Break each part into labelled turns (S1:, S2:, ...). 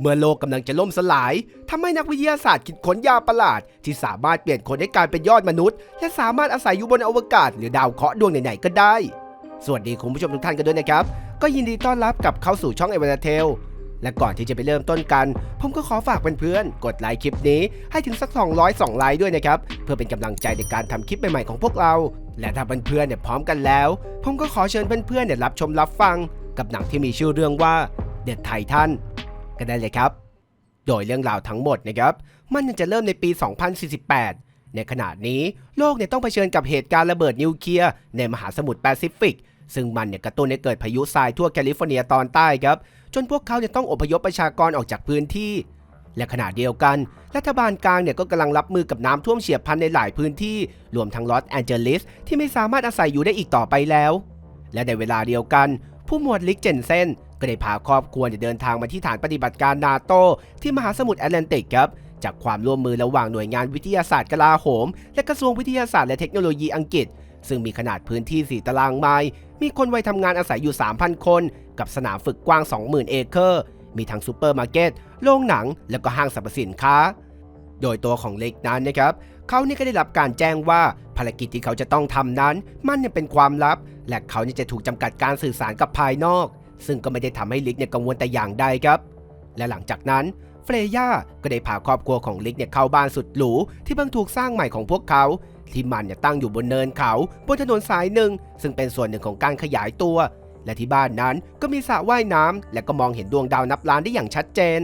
S1: เมื่อโลกกำลังจะล่มสลายทำให้นักวิทยาศาสตร์คิดค้นยาประหลาด ที่สามารถเปลี่ยนคนให้กลายเป็นยอดมนุษย์ และสามารถอาศัยอยู่บนอวกาศ หรือดาวเคราะห์ดวงไหนๆก็ได้ สวัสดีคุณผู้ชมทุกท่านกันด้วยนะครับ ก็ยินดีต้อนรับกลับเข้าสู่ช่องเอเวอร์เทลและก่อนที่จะไปเริ่มต้นกัน ผมก็ขอฝากเพื่อนๆ กดไลค์คลิปนี้ให้ถึงสัก200 2 ไลค์ด้วยนะครับ เพื่อเป็นกำลังใจในการทำคลิปใหม่ๆของพวกเรา และถ้าเพื่อนๆเนี่ยพร้อมกันแล้ว ผมก็ขอเชิญเพื่อนๆเนี่ยรับชมรับฟัง กับหนังที่มีชื่อเรื่องว่า เด็ดไททัน กันได้เลยครับ โดยเรื่องราวทั้งหมดนะครับ มันจะเริ่มในปี 2048 ในขณะนี้โลกเนี่ยต้องเผชิญกับเหตุการณ์ระเบิดนิวเคลียร์ในมหาสมุทรแปซิฟิก ซึ่งมันเนี่ยกระตุ้นให้เกิดพายุทรายทั่วแคลิฟอร์เนียตอนใต้ครับ จนพวกเขาเนี่ยต้องอพยพประชากรออกจากพื้นที่ และขณะเดียวกัน รัฐบาลกลางเนี่ยก็กำลังรับมือกับน้ำท่วมเฉียบพลันในหลายพื้นที่ รวมทั้งลอสแอนเจลิสที่ไม่สามารถอาศัยอยู่ได้อีกต่อไปแล้ว และในเวลาเดียวกันผู้หมวดลิกเจนเซน ก็ได้พาครอบครัวเนี่ยเดินทางมาที่ฐานปฏิบัติการนาโตที่มหาสมุทรแอตแลนติกครับจากความร่วมมือระหว่างหน่วยงานวิทยาศาสตร์กลาโหม และกระทรวงวิทยาศาสตร์และเทคโนโลยีอังกฤษ ซึ่งมีขนาดพื้นที่ 4 ตารางไมล์มีคนวัยทำงานอาศัยอยู่ 3,000 คน กับสนามฝึกกว้าง 20,000 เอเคอร์มีทั้งซูเปอร์มาร์เก็ตโรงหนัง และก็ห้างสรรพสินค้า โดยตัวของเล็กนั้นนะครับเขาเนี่ยก็ได้รับการแจ้งว่าภารกิจที่เขาจะต้องทำนั้น มันเนี่ยเป็นความลับ และเขาเนี่ยจะถูกจำกัดการสื่อสารกับภายนอก ซึ่งก็ไม่ได้ทำให้ลิกเนี่ยกังวลแต่อย่างใดครับ และหลังจากนั้นเฟรย่าก็ได้พาครอบครัวของลิกเนี่ยเข้าบ้านสุดหรูที่เพิ่งถูกสร้างใหม่ของพวกเขา ที่มันเนี่ยตั้งอยู่บนเนินเขาบนถนนสายหนึ่ง ซึ่งเป็นส่วนหนึ่งของการขยายตัว และที่บ้านนั้นก็มีสระว่ายน้ำและก็มองเห็นดวงดาวนับล้านได้อย่างชัดเจน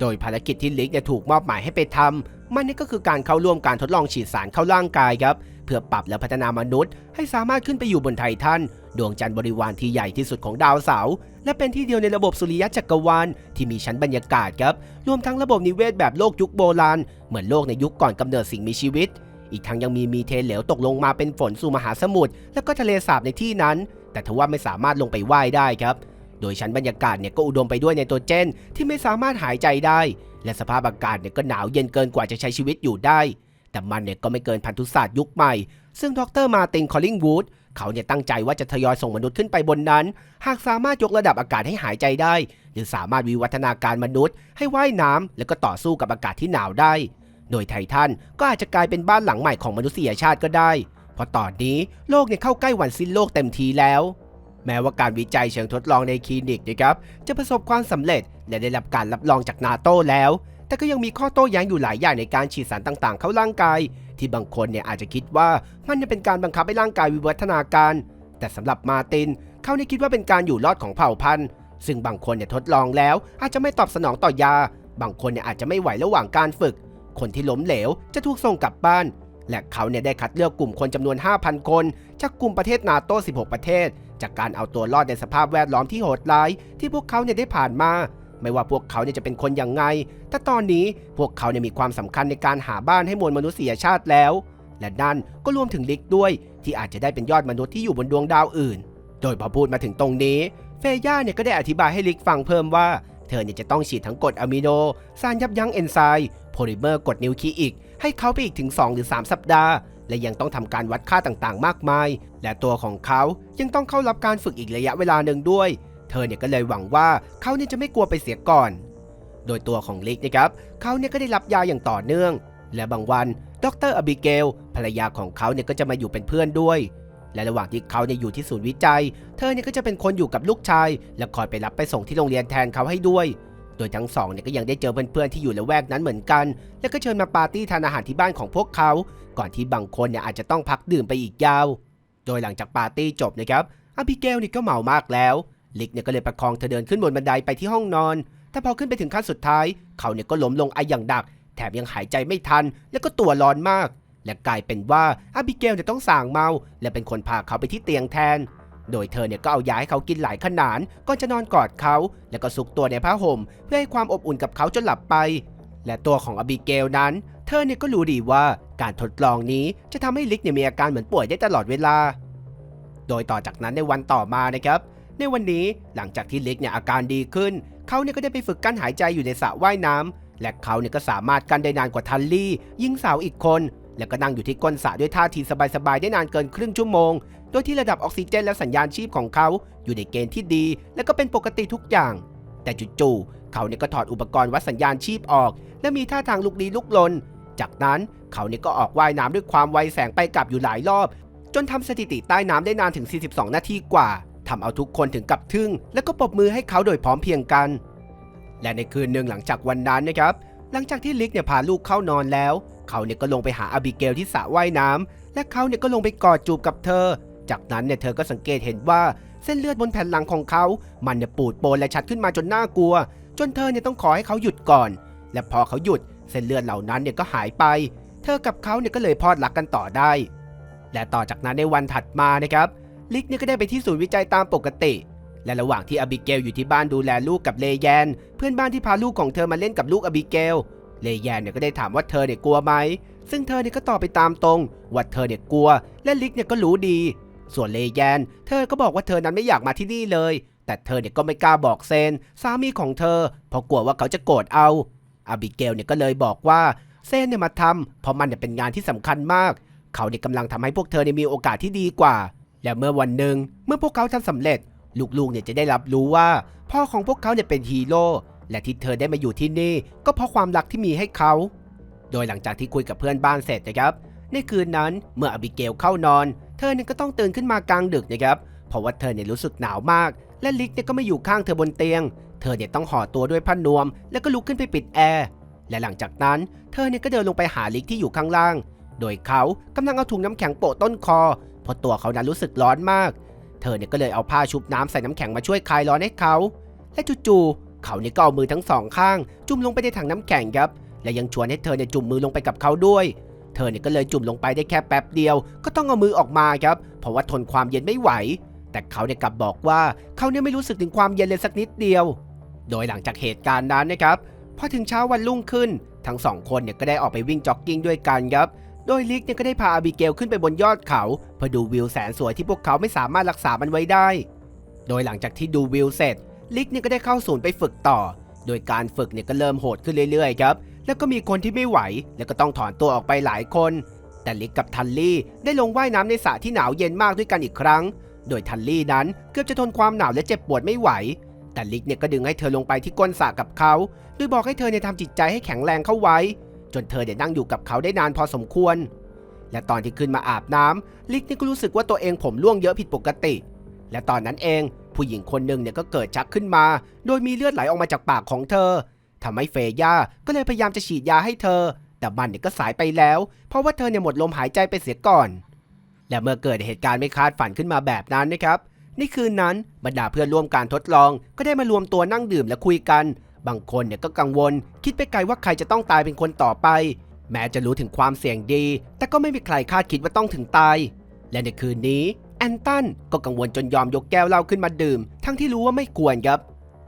S1: โดยภารกิจที่ลิกเนี่ยถูกมอบหมายให้ไปทำมันนี่ก็คือการเข้าร่วมการทดลองฉีดสารเข้าร่างกายครับ พื่อปรับและพัฒนามนุษย์ ให้สามารถขึ้นไปอยู่บนไททันดวงจันทร์บริวารที่ใหญ่ที่สุดของดาวเสาร์และเป็นที่เดียวในระบบสุริยะจักรวาลที่มีชั้นบรรยากาศครับรวมทั้งระบบนิเวศแบบโลกยุคโบราณ เหมือนโลกในยุคก่อนกำเนิดสิ่งมีชีวิต อีกทั้งยังมีมีเทนเหลวตกลงมาเป็นฝนสู่มหาสมุทรและก็ทะเลสาบในที่นั้น แต่ทว่าไม่สามารถลงไปว่ายได้ครับโดยชั้นบรรยากาศเนี่ยก็อุดมไปด้วยไนโตรเจนที่ไม่สามารถหายใจได้ และสภาพอากาศเนี่ยก็หนาวเย็นเกินกว่าจะใช้ชีวิตอยู่ได้ แต่มันเนี่ยก็ไม่เกินพันธุศาสตร์ยุคใหม่ ซึ่งดรมาร์ตินคอลลิงวูดเขาเนี่ยตั้งใจว่าจะทยอยส่งมนุษย์ขึ้นไปบนนั้น หากสามารถยกระดับอากาศให้หายใจได้ หรือสามารถวิวัฒนาการมนุษย์ ให้ว่ายน้ำและก็ต่อสู้กับอากาศที่หนาวได้ โดยไททันก็อาจจะกลายเป็นบ้านหลังใหม่ของมนุษยชาติก็ได้ เพราะตอนนี้โลกเนี่ยเข้าใกล้วันสิ้นโลกเต็มทีแล้วแม้ว่าการวิจัยเชิงทดลองในคลินิกนะครับจะประสบความสำเร็จและได้รับการรับรองจากนาโต้แล้ว แต่ก็ยังมีข้อโต้แย้งอยู่หลายอย่างในการฉีดสารต่างๆ เข้าร่างกาย ที่บางคนเนี่ยอาจจะคิดว่ามันจะเป็นการบังคับให้ร่างกายวิวัฒนาการ แต่สำหรับมาตินเขาเนี่ยคิดว่าเป็นการอยู่รอดของเผ่าพันธุ์ ซึ่งบางคนเนี่ยทดลองแล้ว อาจจะไม่ตอบสนองต่อยา บางคนเนี่ยอาจจะไม่ไหวระหว่างการฝึก คนที่ล้มเหลวจะถูกส่งกลับบ้าน และเขาเนี่ยได้คัดเลือกกลุ่มคนจำนวน 5,000 คน จากกลุ่มประเทศนาโต้16 ประเทศ จากการเอาตัวรอดในสภาพแวดล้อมที่โหดร้าย ที่พวกเขาเนี่ยได้ผ่านมา ไม่ว่าพวกเขาเนี่ยจะเป็นคนอย่างไงแต่ตอนนี้พวกเขาเนี่ยมีความสำคัญในการหาบ้านให้มวลมนุษยชาติแล้ว และนั่นก็รวมถึงลิกด้วย ที่อาจจะได้เป็นยอดมนุษย์ที่อยู่บนดวงดาวอื่น โดยพอพูดมาถึงตรงนี้ เฟย่าเนี่ยก็ได้อธิบายให้ลิกฟังเพิ่มว่า เธอเนี่ยจะต้องฉีดทั้งกรดอะมิโนสารยับยั้งเอนไซม์โพลิเมอร์กรดนิวคลีอิกให้เขาไปอีกถึง 2 หรือ 3 สัปดาห์ และยังต้องทำการวัดค่าต่างๆ มากมาย และตัวของเขายังต้องเข้ารับการฝึกอีกระยะเวลาหนึ่งด้วย เธอเนี่ยก็เลยหวังว่าเขาเนี่ยจะไม่กลัวไปเสียก่อน โดยตัวของลิกนะครับเขาเนี่ยก็ได้รับยาอย่างต่อเนื่อง และบางวันดรอบิเกลภรรยาของเขาเนี่ยก็จะมาอยู่เป็นเพื่อนด้วย และระหว่างที่เขาเนี่ยอยู่ที่ศูนย์วิจัย เธอเนี่ยก็จะเป็นคนอยู่กับลูกชาย และคอยไปรับไปส่งที่โรงเรียนแทนเขาให้ด้วย โดยทั้งสองเนี่ยก็ยังได้เจอเพื่อนๆที่อยู่ละแวกนั้นเหมือนกัน และก็เชิญมาปาร์ตี้ทานอาหารที่บ้านของพวกเขา ก่อนที่บางคนเนี่ยอาจจะต้องพักดื่มไปอีกยาว โดยหลังจากปาร์ตี้จบนะครับอบิเกลเนี่ยก็เมามากแล้ว ลิกเนี่ยก็เลยประคองเธอเดินขึ้นบนบันไดไปที่ห้องนอน แต่พอขึ้นไปถึงขั้นสุดท้าย เขาเนี่ยก็ล้มลงไออย่างดัก แถมยังหายใจไม่ทัน แล้วก็ตัวร้อนมาก และกลายเป็นว่าอาบิเกลเนี่ยต้องสั่งเมา และเป็นคนพาเขาไปที่เตียงแทน โดยเธอเนี่ยก็เอายาให้เขากินหลายขนาดก่อนจะนอนกอดเขา แล้วก็ซุกตัวในผ้าห่ม เพื่อให้ความอบอุ่นกับเขาจนหลับไป และตัวของอบิเกลนั้น เธอเนี่ยก็รู้ดีว่าการทดลองนี้จะทำให้ลิกเนี่ยมีอาการเหมือนป่วยได้ตลอดเวลา โดยต่อจากนั้นในวันต่อมานะครับ ในวันนี้หลังจากที่ลิกเนี่ยอาการดีขึ้น เขาเนี่ยก็ได้ไปฝึกกั้นหายใจอยู่ในสระว่ายน้ำและเขาเนี่ยก็สามารถกั้นได้นานกว่าทันลี่ ยิงสาวอีกคน แล้วก็นั่งอยู่ที่ก้นสระด้วยท่าทีสบายๆได้นานเกินครึ่งชั่วโมง โดยที่ระดับออกซิเจนและสัญญาณชีพของเขาอยู่ในเกณฑ์ที่ดี และก็เป็นปกติทุกอย่าง แต่จู่ๆเขาเนี่ยก็ถอดอุปกรณ์วัดสัญญาณชีพออก และมีท่าทางลุกลี้ลุกลน จากนั้นเขาเนี่ยก็ออกว่ายน้ำด้วยความไวแสงไปกลับอยู่หลายรอบ จนทำสถิติใต้น้ำได้นานถึง 42 นาทีกว่า ทำเอาทุกคนถึงกับทึ่ง และก็ปรบมือให้เขาโดยพร้อมเพียงกัน และในคืนหนึ่งหลังจากวันนั้นนะครับ หลังจากที่ลิกเนี่ยพาลูกเข้านอนแล้ว เขาเนี่ยก็ลงไปหาอาบิเกลที่สระว่ายน้ำและเขาเนี่ยก็ลงไปกอดจูบกับเธอ จากนั้นเนี่ยเธอก็สังเกตเห็นว่าเส้นเลือดบนแผ่นหลังของเขา มันเนี่ยปูดโปนและชัดขึ้นมาจนน่ากลัว จนเธอเนี่ยต้องขอให้เขาหยุดก่อน และพอเขาหยุดเส้นเลือดเหล่านั้นเนี่ยก็หายไป เธอกับเขาเนี่ยก็เลยพอดรักกันต่อได้ และต่อจากนั้นในวันถัดมานะครับ ลิกเนี่ยก็ได้ไปที่ศูนย์วิจัยตามปกติ และระหว่างที่อบิเกลอยู่ที่บ้านดูแลลูกกับเลแยน เพื่อนบ้านที่พาลูกของเธอมาเล่นกับลูกอบิเกลเลแยนเนี่ยก็ได้ถามว่าเธอเนี่ยกลัวไหม ซึ่งเธอเนี่ยก็ตอบไปตามตรง ว่าเธอเนี่ยกลัว และลิกเนี่ยก็รู้ดี ส่วนเลแยน เธอก็บอกว่าเธอนั้นไม่อยากมาที่นี่เลย แต่เธอเนี่ยก็ไม่กล้าบอกเซนสามีของเธอ เพราะกลัวว่าเขาจะโกรธเอาอบิเกลเนี่ยก็เลยบอกว่าเซนเนี่ยมาทำเพราะมันเนี่ยเป็นงานที่สำคัญมาก เขาเนี่ยกำลังทำให้พวกเธอเนี่ยมีโอกาสที่ดีกว่า และเมื่อวันหนึ่งเมื่อพวกเขาทำสำเร็จ ลูกๆเนี่ยจะได้รับรู้ว่า พ่อของพวกเขาเนี่ยเป็นฮีโร่และที่เธอได้มาอยู่ที่นี่ ก็เพราะความรักที่มีให้เขา โดยหลังจากที่คุยกับเพื่อนบ้านเสร็จนะครับในคืนนั้นเมื่ออบิเกลเข้านอน เธอเนี่ยก็ต้องตื่นขึ้นมากลางดึกนะครับเพราะว่าเธอเนี่ยรู้สึกหนาวมาก และลิกเนี่ยก็ไม่อยู่ข้างเธอบนเตียง เธอเนี่ยต้องห่อตัวด้วยผ้านวม แล้วก็ลุกขึ้นไปปิดแอร์และหลังจากนั้น เธอเนี่ยก็เดินลงไปหาลิกที่อยู่ข้างล่าง โดยเขากำลังเอาถุงน้ำแข็งโปะต้นคอ เพราะตัวเขานั้นรู้สึกร้อนมาก เธอเนี่ยก็เลยเอาผ้าชุบน้ำใส่น้ำแข็งมาช่วยคลายร้อนให้เขา และจู่ๆเขาเนี่ยก็เอามือทั้งสองข้าง จุ่มลงไปในถังน้ำแข็งครับ และยังชวนให้เธอเนี่ยจุ่มมือลงไปกับเขาด้วย เธอเนี่ยก็เลยจุ่มลงไปได้แค่แป๊บเดียว ก็ต้องเอามือออกมาครับ เพราะว่าทนความเย็นไม่ไหว แต่เขาเนี่ยกลับบอกว่าเขาเนี่ยไม่รู้สึกถึงความเย็นเลยสักนิดเดียว โดยหลังจากเหตุการณ์นั้นนะครับพอถึงเช้าวันรุ่งขึ้น ทั้งสองคนเนี่ยก็ได้ออกไปวิ่งจ็อกกิ้งด้วยกันครับ โดยลิกเนี่ยก็ได้พาอาบิเกลขึ้นไปบนยอดเขา เพื่อดูวิวแสนสวยที่พวกเขาไม่สามารถรักษามันไว้ได้ โดยหลังจากที่ดูวิวเสร็จ ลิกเนี่ยก็ได้เข้าศูนย์ไปฝึกต่อ โดยการฝึกเนี่ยก็เริ่มโหดขึ้นเรื่อยๆครับ แล้วก็มีคนที่ไม่ไหว แล้วก็ต้องถอนตัวออกไปหลายคน แต่ลิกกับทันลี่ได้ลงว่ายน้ำในสระที่หนาวเย็นมากด้วยกันอีกครั้ง โดยทันลี่นั้นเกือบจะทนความหนาวและเจ็บปวดไม่ไหว แต่ลิกเนี่ยก็ดึงให้เธอลงไปที่ก้นสระกับเขา โดยบอกให้เธอเนี่ยทำจิตใจให้แข็งแรงเข้าไว้ จนเธอเนี่ยนั่งอยู่กับเขาได้นานพอสมควร และตอนที่ขึ้นมาอาบน้ำลิกนี่ก็รู้สึกว่าตัวเองผมร่วงเยอะผิดปกติ และตอนนั้นเองผู้หญิงคนหนึ่งเนี่ยก็เกิดชักขึ้นมา โดยมีเลือดไหลออกมาจากปากของเธอทำให้เฟย่าก็เลยพยายามจะฉีดยาให้เธอ แต่มันเนี่ยก็สายไปแล้ว เพราะว่าเธอเนี่ยหมดลมหายใจไปเสียก่อน และเมื่อเกิดเหตุการณ์ไม่คาดฝันขึ้นมาแบบนั้นนะครับในคืนนั้นบรรดาเพื่อนร่วมการทดลองก็ได้มารวมตัวนั่งดื่มและคุยกัน บางคนเนี่ยก็กังวล คิดไปไกลว่าใครจะต้องตายเป็นคนต่อไป แม้จะรู้ถึงความเสี่ยงดี แต่ก็ไม่มีใครคาดคิดว่าต้องถึงตาย และในคืนนี้แอนตันก็กังวลจนยอมยกแก้วเหล้าขึ้นมาดื่ม ทั้งที่รู้ว่าไม่ควรครับ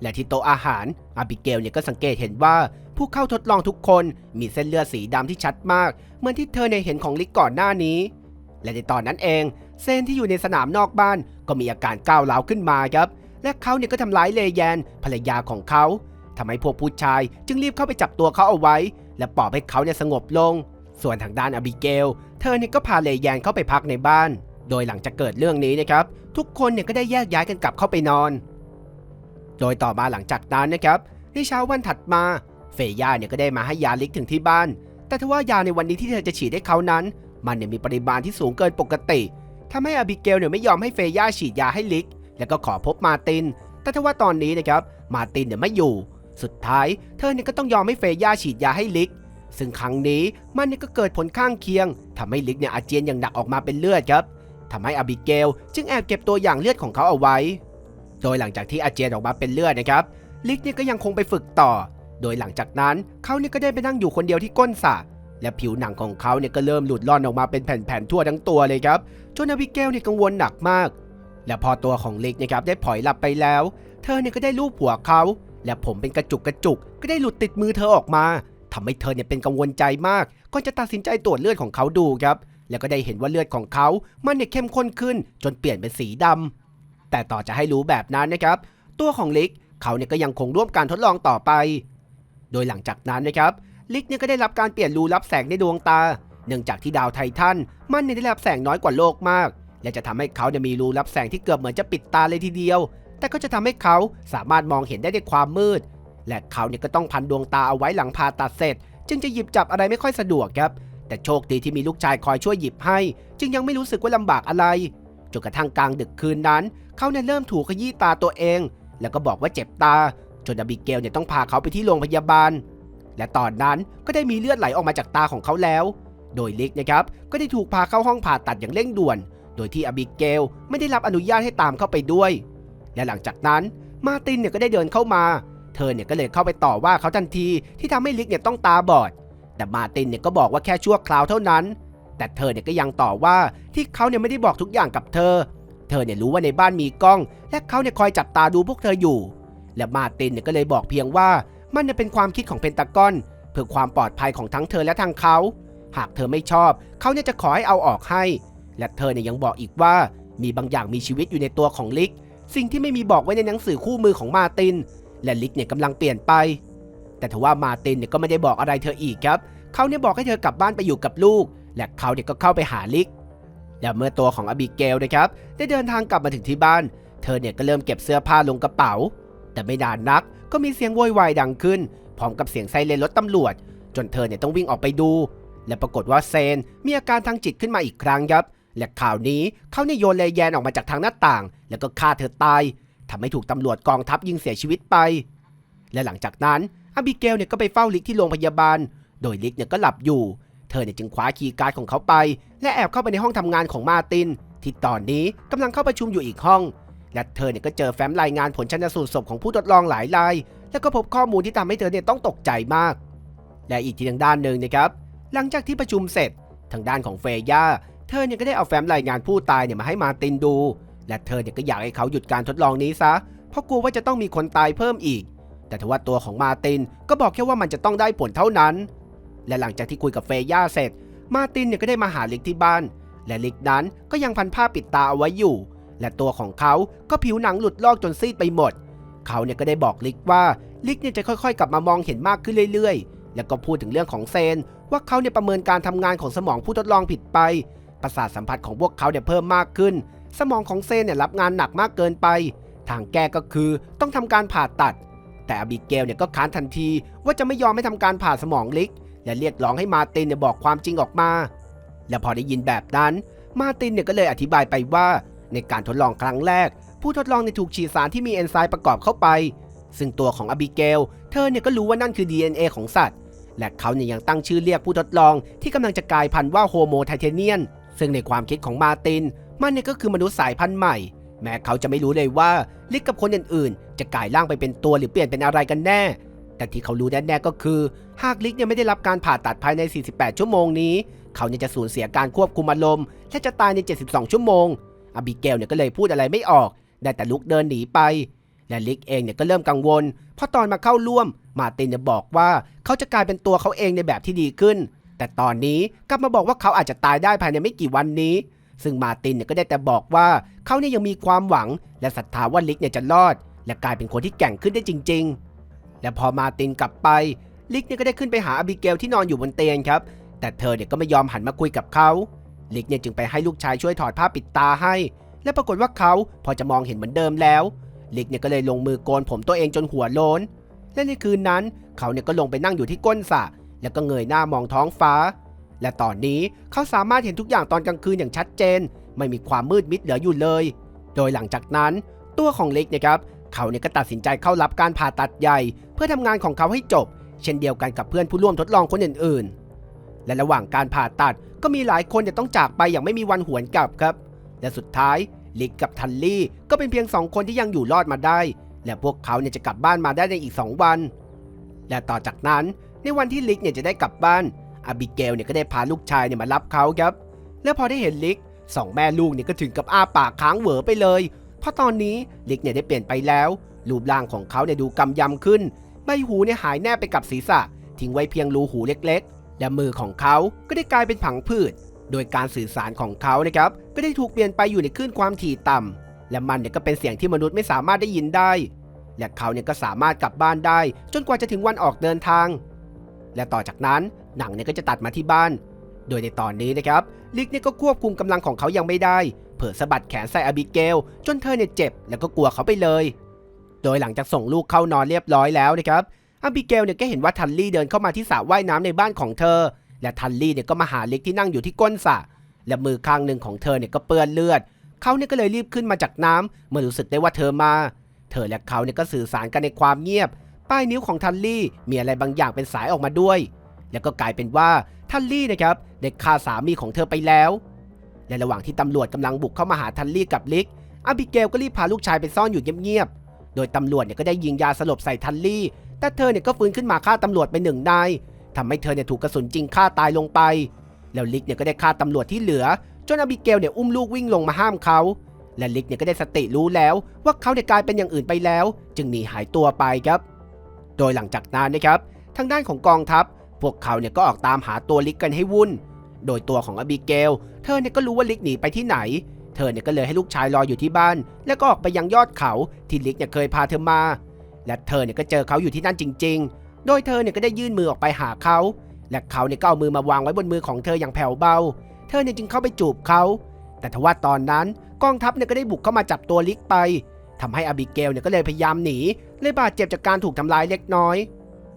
S1: และที่โต๊ะอาหารอาบิเกลเนี่ยก็สังเกตเห็นว่า ผู้เข้าทดลองทุกคนมีเส้นเลือดสีดำที่ชัดมาก เหมือนที่เธอในเห็นของลิกก่อนหน้านี้ และในตอนนั้นเองเซนที่อยู่ในสนามนอกบ้านก็มีอาการก้าวร้าวขึ้นมาครับและเขาเนี่ยก็ทำร้ายเลแยนภรรยาของเขา ทำให้พวกผู้ชายจึงรีบเข้าไปจับตัวเขาเอาไว้ และปลอบให้เขาเนี่ยสงบลง ส่วนทางด้านอบิเกล เธอเนี่ยก็พาเลแยนเข้าไปพักในบ้าน โดยหลังจากเกิดเรื่องนี้นะครับ ทุกคนเนี่ยก็ได้แยกย้ายกันกลับเข้าไปนอน โดยต่อมาหลังจากนั้นนะครับ ในเช้าวันถัดมา เฟย่าเนี่ยก็ได้มาให้ยาลิกถึงที่บ้าน แต่ทว่ายาในวันนี้ที่เธอจะฉีดให้เขานั้น มันเนี่ยมีปริมาณที่สูงเกินปกติทำให้อบิเกลเนี่ยไม่ยอมให้เฟย่าฉีดยาให้ลิก แล้วก็ขอพบมาติน แต่ทว่าตอนนี้นะครับ มาตินเนี่ยไม่อยู่ สุดท้ายเธอเนี่ยก็ต้องยอมให้เฟย่าฉีดยาให้ลิก ซึ่งครั้งนี้มันเนี่ยก็เกิดผลข้างเคียงทำให้ลิกเนี่ยอาเจียนอย่างหนักออกมาเป็นเลือดครับทำให้อบิเกล จึงแอบเก็บตัวอย่างเลือดของเขาเอาไว้ โดยหลังจากที่อาเจียนออกมาเป็นเลือดนะครับ ลิกเนี่ยก็ยังคงไปฝึกต่อ โดยหลังจากนั้นเขาเนี่ยก็ได้ไปนั่งอยู่คนเดียวที่ก้นสระและผิวหนังของเขาเนี่ยก็เริ่มหลุดล่อนออกมาเป็นแผ่นๆทั่วทั้งตัวเลยครับ จนอบิเกลเนี่ยกังวลหนักมาก และพอตัวของลิกนะครับได้ผลอยหลับไปแล้ว เธอเนี่ยก็ได้ลูบหัวเขา และผมเป็นกระจุกกระจุกก็ได้หลุดติดมือเธอออกมาทำให้เธอเนี่ยเป็นกังวลใจมากก่อนจะตัดสินใจตรวจเลือดของเขาดูครับ แล้วก็ได้เห็นว่าเลือดของเขามันเนี่ยเข้มข้นขึ้น จนเปลี่ยนเป็นสีดำแต่ต่อจะให้รู้แบบนั้นนะครับ ตัวของลิกเขาเนี่ยก็ยังคงร่วมการทดลองต่อไป โดยหลังจากนั้นนะครับลิกเนี่ยก็ได้รับการเปลี่ยนรูรับแสงในดวงตา เนื่องจากที่ดาวไททันมันเนี่ยได้รับแสงน้อยกว่าโลกมาก และจะทำให้เขาเนี่ยมีรูรับแสงที่เกือบเหมือนจะปิดตาเลยทีเดียว แต่ก็จะทำให้เขาสามารถมองเห็นได้ในความมืด และเขาเนี่ยก็ต้องพันดวงตาเอาไว้หลังผ่าตัดเสร็จ จึงจะหยิบจับอะไรไม่ค่อยสะดวกครับ แต่โชคดีที่มีลูกชายคอยช่วยหยิบให้ จึงยังไม่รู้สึกว่าลำบากอะไรจนกระทั่งกลางดึกคืนนั้น เขาเนี่ยเริ่มถูกขยี้ตาตัวเอง แล้วก็บอกว่าเจ็บตา จนอบิเกลเนี่ยต้องพาเขาไปที่โรงพยาบาล และตอนนั้นก็ได้มีเลือดไหลออกมาจากตาของเขาแล้ว โดยลิกนะครับก็ได้ถูกพาเข้าห้องผ่าตัดอย่างเร่งด่วน โดยที่อบิเกลไม่ได้รับอนุญาตให้ตามเข้าไปด้วย และหลังจากนั้นมาตินเนี่ยก็ได้เดินเข้ามา เธอเนี่ยก็เลยเข้าไปต่อว่าเขาทันทีที่ทำให้ลิกเนี่ยต้องตาบอด แต่มาตินเนี่ยก็บอกว่าแค่ชั่วคราวเท่านั้น แต่เธอเนี่ยก็ยังต่อว่าที่เขาเนี่ยไม่ได้บอกทุกอย่างกับเธอ เธอเนี่ยรู้ว่าในบ้านมีกล้อง และเขาเนี่ยคอยจับตาดูพวกเธออยู่ และมาตินเนี่ยก็เลยบอกเพียงว่ามันเนี่ยเป็นความคิดของเพนตากอนเพื่อความปลอดภัยของทั้งเธอและทางเขา หากเธอไม่ชอบ เขาเนี่ยจะขอให้เอาออกให้ และเธอเนี่ยยังบอกอีกว่ามีบางอย่างมีชีวิตอยู่ในตัวของลิก สิ่งที่ไม่มีบอกไว้ในหนังสือคู่มือของมาติน และลิกเนี่ยกำลังเปลี่ยนไป แต่ทว่ามาตินเนี่ยก็ไม่ได้บอกอะไรเธออีกครับ เขาเนี่ยบอกให้เธอกลับบ้านไปอยู่กับลูก และเขาเนี่ยก็เข้าไปหาลิก และเมื่อตัวของอบิเกลนะครับได้เดินทางกลับมาถึงที่บ้าน เธอเนี่ยก็เริ่มเก็บเสื้อผ้าลงกระเป๋า แต่ไม่นานนักก็มีเสียงโวยวายดังขึ้น พร้อมกับเสียงไซเรนรถตำรวจ จนเธอเนี่ยต้องวิ่งออกไปดู และปรากฏว่าเซนมีอาการทางจิตขึ้นมาอีกครั้งครับ และข่าวนี้เขาเนี่ยโยนเลแยนออกมาจากทางหน้าต่าง แล้วก็ฆ่าเธอตายทำให้ถูกตำรวจกองทัพยิงเสียชีวิตไป และหลังจากนั้นอบิเกลเนี่ยก็ไปเฝ้าลิกที่โรงพยาบาล โดยลิกเนี่ยก็หลับอยู่ เธอเนี่ยจึงคว้าคีย์การ์ดของเขาไป และแอบเข้าไปในห้องทำงานของมาติน ที่ตอนนี้กำลังเข้าประชุมอยู่อีกห้อง และเธอเนี่ยก็เจอแฟ้มรายงานผลชันสูตรศพของผู้ทดลองหลายราย แล้วก็พบข้อมูลที่ทำให้เธอเนี่ยต้องตกใจมาก และอีกทีทางด้านหนึ่งนะครับ หลังจากที่ประชุมเสร็จ ทางด้านของเฟย่า ธอเนี่ยก็ได้เอาแฟ้มรายงานผู้ตายเนี่ยมาให้มาตินดู และเธอเนี่ยก็อยากให้เขาหยุดการทดลองนี้ซะ เพราะกลัวว่าจะต้องมีคนตายเพิ่มอีก แต่ทว่าตัวของมาตินก็บอกแค่ว่ามันจะต้องได้ผลเท่านั้น และหลังจากที่คุยกับเฟย่าเสร็จ มาตินเนี่ยก็ได้มาหาลิกที่บ้าน และลิกนั้นก็ยังพันผ้าปิดตาเอาไว้อยู่ และตัวของเขาก็ผิวหนังหลุดลอกจนซีดไปหมด เขาเนี่ยก็ได้บอกลิกว่าลิกเนี่ยจะค่อยๆ กลับมามองเห็นมากขึ้นเรื่อยๆ แล้วก็พูดถึงเรื่องของเซนว่าเขาเนี่ยประเมินการทำงานของสมองผู้ทดลองผิดไป ประสาทสัมผัสของพวกเขาเนี่ยเพิ่มมากขึ้น สมองของเซนเนี่ยรับงานหนักมากเกินไป ทางแก้ก็คือต้องทำการผ่าตัด แต่อบิเกลเนี่ยก็ค้านทันทีว่าจะไม่ยอมให้ทำการผ่าสมองลิก และเรียกร้องให้มาตินเนี่ยบอกความจริงออกมา และพอได้ยินแบบนั้น มาตินเนี่ยก็เลยอธิบายไปว่า ในการทดลองครั้งแรก ผู้ทดลองเนี่ยถูกฉีดสารที่มีเอนไซม์ประกอบเข้าไป ซึ่งตัวของอบิเกลเธอเนี่ยก็รู้ว่านั่นคือ DNA ของสัตว์และเขาเนี่ยยังตั้งชื่อเรียกผู้ทดลองที่กำลังจะกลายพันธุ์ว่าโฮโมไทเทเนียน ซึ่งในความคิดของมาติน มันเนี่ยก็คือมนุษย์สายพันธุ์ใหม่ แม้เขาจะไม่รู้เลยว่าลิกกับคนอื่นๆ จะกลายร่างไปเป็นตัวหรือเปลี่ยนเป็นอะไรกันแน่ แต่ที่เขารู้แน่ๆก็คือ หากลิกเนี่ยไม่ได้รับการผ่าตัดภายใน 48 ชั่วโมงนี้ เขาเนี่ยจะสูญเสียการควบคุมอารมณ์และจะตายใน 72 ชั่วโมงอบิเกลเนี่ยก็เลยพูดอะไรไม่ออก ได้แต่ลุกเดินหนีไป และลิกเองเนี่ยก็เริ่มกังวล เพราะตอนมาเข้าร่วม มาตินเนี่ยบอกว่าเขาจะกลายเป็นตัวเขาเองในแบบที่ดีขึ้น แต่ตอนนี้กลับมาบอกว่าเขาอาจจะตายได้ภายในไม่กี่วันนี้ ซึ่งมาตินเนี่ยก็ได้แต่บอกว่าเขาเนี่ยยังมีความหวัง และศรัทธาว่าลิกเนี่ยจะรอด และกลายเป็นคนที่แก่งขึ้นได้จริง ๆ และพอมาตินกลับไปลิกเนี่ยก็ได้ขึ้นไปหาอบิเกลที่นอนอยู่บนเตียงครับ แต่เธอเนี่ยก็ไม่ยอมหันมาคุยกับเขาลิกเนี่ยจึงไปให้ลูกชายช่วยถอดผ้าปิดตาให้ และปรากฏว่าเขาพอจะมองเห็นเหมือนเดิมแล้วลิกเนี่ยก็เลยลงมือโกนผมตัวเองจนหัวโลนและในคืนนั้นเขาเนี่ยก็ลงไปนั่งอยู่ที่ก้นสระ แล้วก็เงยหน้ามองท้องฟ้า และตอนนี้เขาสามารถเห็นทุกอย่างตอนกลางคืนอย่างชัดเจน ไม่มีความมืดมิดเหลืออยู่เลย โดยหลังจากนั้น ตัวของเลิกเนะครับเขาเนี่ยก็ตัดสินใจเข้ารับการผ่าตัดใหญ่ เพื่อทำงานของเขาให้จบ เช่นเดียวกันกับเพื่อนผู้ร่วมทดลองคนอื่นๆ และระหว่างการผ่าตัดก็มีหลายคนจะต้องจากไปอย่างไม่มีวันหวนกลับครับ และสุดท้ายลิกกับทันลี่ก็เป็นเพียงสองคนที่ยังอยู่รอดมาได้ และพวกเขาเนี่ยจะกลับบ้านมาได้ในอีก 2 วัน และต่อจากนั้น ในวันที่ลิกเนี่ยจะได้กลับบ้านอาบิเกลเนี่ยก็ได้พาลูกชายเนี่ยมารับเขาครับ และพอได้เห็นลิกสองแม่ลูกเนี่ยก็ถึงกับอ้าปากค้างเหวอไปเลย เพราะตอนนี้ลิกเนี่ยได้เปลี่ยนไปแล้ว รูปร่างของเขาเนี่ยดูกำยำขึ้น ใบหูเนี่ยหายแนบไปกับศีรษะ ทิ้งไว้เพียงรูหูเล็กๆ และมือของเขาก็ได้กลายเป็นผังผืดโดยการสื่อสารของเขานะครับ ก็ได้ถูกเปลี่ยนไปอยู่ในคลื่นความถี่ต่ำและมันเนี่ยก็เป็นเสียงที่มนุษย์ไม่สามารถได้ยินได้ และเขาเนี่ยก็สามารถกลับบ้านได้ จนกว่าจะถึงวันออกเดินทาง และต่อจากนั้นหนังเนี่ยก็จะตัดมาที่บ้าน โดยในตอนนี้นะครับลิกเนี่ยก็ควบคุมกำลังของเขายังไม่ได้ เผลอสะบัดแขนใส่อบิเกล จนเธอเนี่ยเจ็บแล้วก็กลัวเขาไปเลย โดยหลังจากส่งลูกเข้านอนเรียบร้อยแล้วนะครับอาบิเกลเนี่ยก็เห็นว่าทันลี่เดินเข้ามาที่สระว่ายน้ำในบ้านของเธอ และทันลี่เนี่ยก็มาหาลิกที่นั่งอยู่ที่ก้นสระและมือข้างหนึ่งของเธอเนี่ยก็เปื้อนเลือดเขาเนี่ยก็เลยรีบขึ้นมาจากน้ำเมื่อรู้สึกได้ว่าเธอมา เธอและเขาเนี่ยก็สื่อสารกันในความเงียบ ป้ายนิ้วของทันลี่มีอะไรบางอย่างเป็นสายออกมาด้วย แล้วก็กลายเป็นว่าทันลี่นะครับได้ฆ่าสามีของเธอไปแล้วในระหว่างที่ตำรวจกำลังบุกเข้ามาหาทันลี่กับลิกอาบิเกลก็รีบพาลูกชายไปซ่อนอยู่เงียบๆ โดยตำรวจเนี่ยก็ได้ยิงยาสลบใส่ทันลี่ แต่เธอเนี่ยก็ฟื้นขึ้นมาฆ่าตำรวจไปหนึ่งนายทำให้เธอเนี่ยถูกกระสุนจริงฆ่าตายลงไป แล้วลิกเนี่ยก็ได้ฆ่าตำรวจที่เหลือ จนอาบิเกลเนี่ยอุ้มลูกวิ่งลงมาห้ามเขา และลิกเนี่ยก็ได้สติรู้แล้วว่าเขาเนี่ยกลายเป็นอย่างอื่นไปแล้ว จึงหนีหายตัวไปครับ โดยหลังจากนั้นนะครับ ทางด้านของกองทัพ พวกเขาเนี่ยก็ออกตามหาตัวลิกกันให้วุ่น โดยตัวของอบิเกล เธอเนี่ยก็รู้ว่าลิกหนีไปที่ไหน เธอเนี่ยก็เลยให้ลูกชายรออยู่ที่บ้าน แล้วก็ออกไปยังยอดเขาที่ลิกเนี่ยเคยพาเธอมา และเธอเนี่ยก็เจอเขาอยู่ที่นั่นจริง ๆ โดยเธอเนี่ยก็ได้ยื่นมือออกไปหาเขา และเขาเนี่ยก็เอามือมาวางไว้บนมือของเธออย่างแผ่วเบา เธอเนี่ยจึงเข้าไปจูบเขา แต่ทว่าตอนนั้นกองทัพเนี่ยก็ได้บุกเข้ามาจับตัวลิกไปทำให้อบิเกลเนี่ยก็เลยพยายามหนี เลยบาดเจ็บจากการถูกทำร้ายเล็กน้อย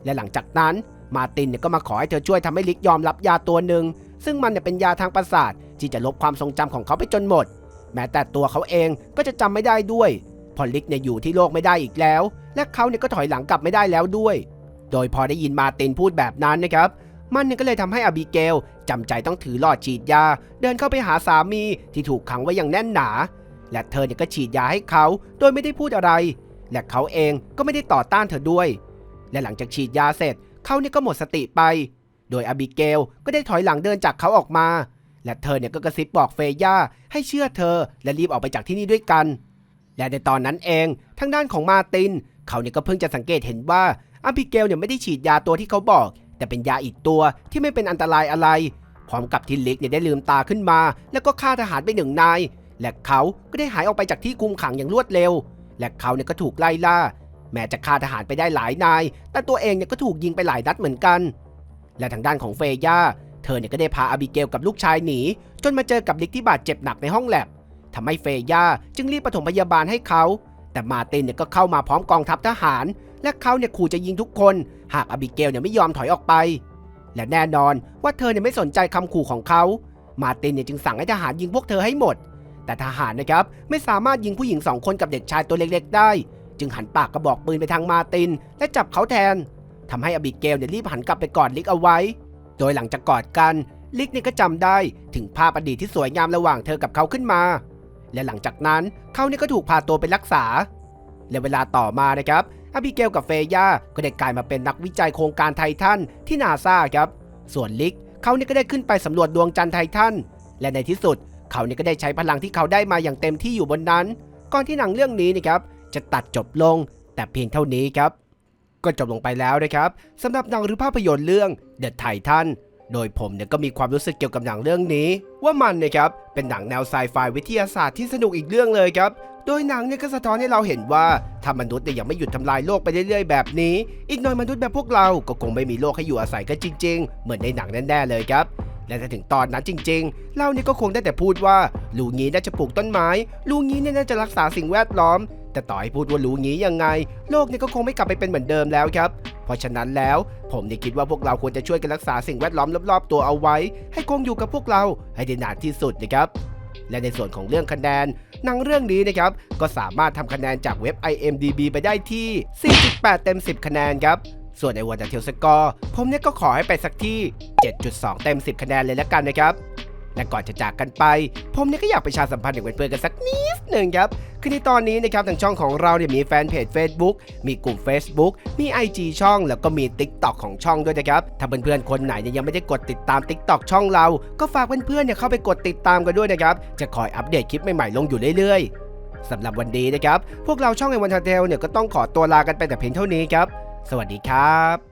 S1: และหลังจากนั้นมาตินเนี่ยก็มาขอให้เธอช่วยทำให้ลิกยอมรับยาตัวหนึ่งซึ่งมันเนี่ยเป็นยาทางประสาทที่จะลบความทรงจำของเขาไปจนหมด แม้แต่ตัวเขาเองก็จะจำไม่ได้ด้วยเพอลิกเนี่ยอยู่ที่โลกไม่ได้อีกแล้ว และเขาเนี่ยก็ถอยหลังกลับไม่ได้แล้วด้วย โดยพอได้ยินมาตินพูดแบบนั้นนะครับมันเนี่ยก็เลยทำให้อบิเกลจำใจต้องถือหลอดฉีดยา เดินเข้าไปหาสามีที่ถูกขังไว้อย่างแน่นหนา และเธอเนี่ยก็ฉีดยาให้เขา โดยไม่ได้พูดอะไร และเขาเองก็ไม่ได้ต่อต้านเธอด้วย และหลังจากฉีดยาเสร็จเขาเนี่ยก็หมดสติไป โดยอบิเกลก็ได้ถอยหลังเดินจากเขาออกมา และเธอเนี่ยก็กระซิบบอกเฟย่าให้เชื่อเธอ และรีบออกไปจากที่นี่ด้วยกัน และในตอนนั้นเองทางด้านของมาติน เขาเนี่ยก็เพิ่งจะสังเกตเห็นว่าอบิเกลเนี่ยไม่ได้ฉีดยาตัวที่เขาบอก แต่เป็นยาอีกตัวที่ไม่เป็นอันตรายอะไรพร้อมกับที่ลิกเนี่ยได้ลืมตาขึ้นมา แล้วก็ฆ่าทหารไปหนึ่งนาย และเขาก็ได้หายออกไปจากที่คุมขังอย่างรวดเร็ว และเขาเนี่ยก็ถูกไล่ล่า แม้จะฆ่าทหารไปได้หลายนาย แต่ตัวเองเนี่ยก็ถูกยิงไปหลายนัดเหมือนกัน และทางด้านของเฟย่า เธอเนี่ยก็ได้พาอาบิเกลกับลูกชายหนี จนมาเจอกับลิกที่บาดเจ็บหนักในห้องแลบทำให้เฟย่าจึงรีบปฐมพยาบาลให้เขา แต่มาตินเนี่ยก็เข้ามาพร้อมกองทัพทหาร และเขาเนี่ยขู่จะยิงทุกคน หากอาบิเกลเนี่ยไม่ยอมถอยออกไป และแน่นอนว่าเธอเนี่ยไม่สนใจคำขู่ของเขา มาตินเนี่ยจึงสั่งให้ทหารยิงพวกเธอให้หมด แต่ทหารนะครับไม่สามารถยิงผู้หญิงสองคนกับเด็กชายตัวเล็กๆ ได้ จึงหันปากกระบอกปืนไปทางมาติน และจับเขาแทนทำให้อบิเกลเนี่ยรีบหันกลับไปกอดลิกเอาไว้ โดยหลังจากกอดกัน ลิกเนี่ยก็จำได้ถึงภาพอดีตที่สวยงามระหว่างเธอกับเขาขึ้นมา และหลังจากนั้นเขาเนี่ยก็ถูกพาตัวไปรักษาและเวลาต่อมานะครับอบิเกลกับเฟย่าก็ได้กลายมาเป็นนักวิจัยโครงการไททันที่นาซาครับ ส่วนลิกเขาเนี่ยก็ได้ขึ้นไปสำรวจดวงจันทร์ไททันและในที่สุด เขาเนี่ยก็ได้ใช้พลังที่เขาได้มาอย่างเต็มที่อยู่บนนั้น ก่อนที่หนังเรื่องนี้นะครับจะตัดจบลงแต่เพียงเท่านี้ครับ ก็จบลงไปแล้วนะครับสำหรับหนังหรือภาพยนตร์เรื่อง The Titan โดยผมเนี่ยก็มีความรู้สึกเกี่ยวกับหนังเรื่องนี้ ว่ามันนะครับเป็นหนังแนวไซไฟวิทยาศาสตร์ที่สนุกอีกเรื่องเลยครับ โดยหนังเนี่ยก็สะท้อนให้เราเห็นว่าถ้ามนุษย์เนี่ยยังไม่หยุดทำลายโลกไปเรื่อยๆแบบนี้ อีกหน่อยมนุษย์แบบพวกเราก็คงไม่มีโลกให้อยู่อาศัยกันจริง ๆ เหมือนในหนังแน่ๆเลยครับ และถึงตอนนั้นจริงๆ เราเนี่ยก็คงได้แต่พูดว่าลูงี้น่าจะปลูกต้นไม้ลูงี้เนี่ยน่าจะรักษาสิ่งแวดล้อม แต่ต่อให้พูดว่าลูงี้ยังไง โลกเนี่ยก็คงไม่กลับไปเป็นเหมือนเดิมแล้วครับ เพราะฉะนั้นแล้วผมเนี่ยคิดว่าพวกเราควรจะช่วยกันรักษาสิ่งแวดล้อมรอบๆตัวเอาไว้ ให้คงอยู่กับพวกเราให้ได้นานที่สุดนะครับและในส่วนของเรื่องคะแนนหนังเรื่องนี้นะครับ ก็สามารถทำคะแนนจากเว็บ IMDB ไปได้ที่ 4.8 เต็ม 10 คะแนนครับ ส่วนในวันเทลสกอร์ผมเนี่ยก็ขอให้ไปสักที่ 7.2 เต็ม 10 คะแนนเลยแล้วกันนะครับ และก่อนจะจากกันไป ผมเนี่ยก็อยากประชาสัมพันธ์ถึงเพื่อนๆกันสักนิดหนึ่งครับคือในตอนนี้นะครับทางช่องของเราเนี่ยมีแฟนเพจ Facebook มีกลุ่ม Facebook มี IG ช่องแล้วก็มี TikTok ของช่องด้วยนะครับ ถ้าเพื่อนๆคนไหนเนี่ยยังไม่ได้กดติดตาม TikTok ช่องเรา ก็ฝากเพื่อนๆเนี่ยเข้าไปกดติดตามกันด้วยนะครับ จะคอยอัปเดตคลิปใหม่ๆลงอยู่เรื่อยๆสำหรับวันนี้นะครับ พวกเราช่องไอวันทาเทลเนี่ยก็ต้องขอตัวลากันไปแต่เพียงเท่านี้ครับ สวัสดีครับ